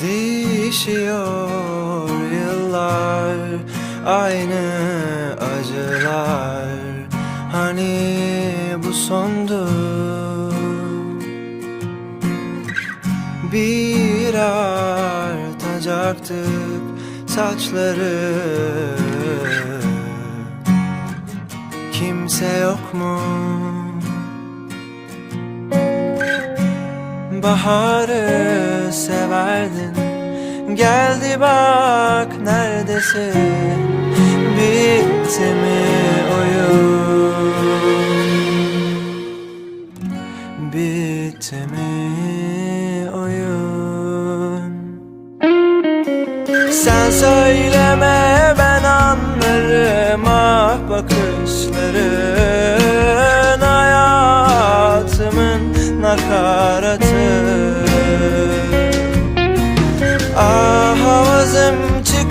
Değişiyor yıllar Aynı acılar. Hani bu sondu? Bir artacaktık saçları. Kimse yok mu? Baharı severdin. Geldi bak neredesin? Bitti mi oyun? Bitti mi oyun? Sen söyleme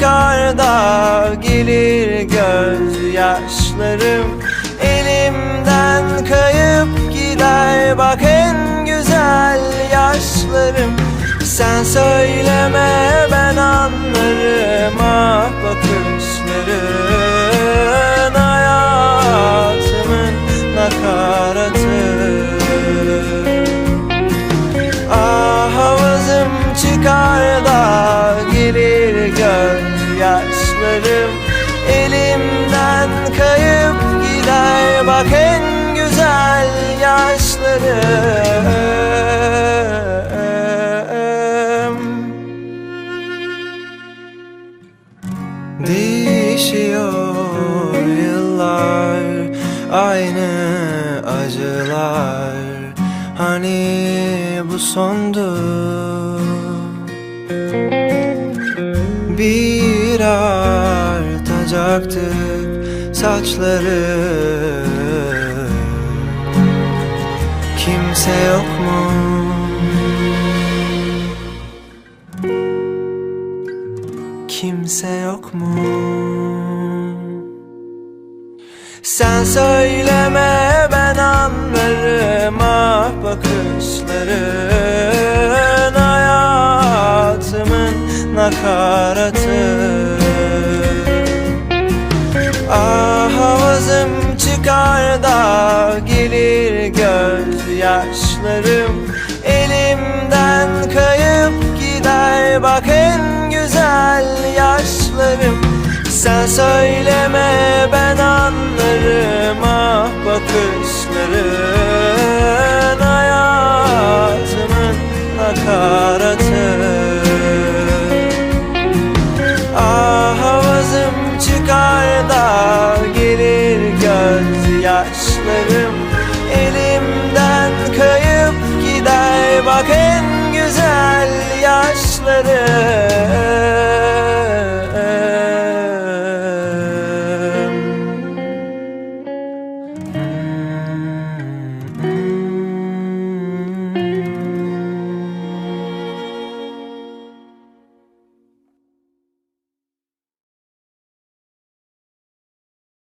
çıkar da gelir gözyaşlarım. Elimden kayıp gider bak en güzel yaşlarım. Sen söyleme ben anlarım gözyaşlarım Elimden kayıp gider bak en güzel yaşlarım. Değişiyor yıllar Aynı acılar. Hani bu sondu. Bir artacaktık saçları Kimse yok mu? Kimse yok mu? Sen söyleme ben anlarım ah bakışların Hayatımın nakaratı çıkar da gelir gözyaşlarım. Elimden kayıp gider bak en güzel yaşlarım. Sen söyleme ben anlarım ah bakışların gözlere. Thank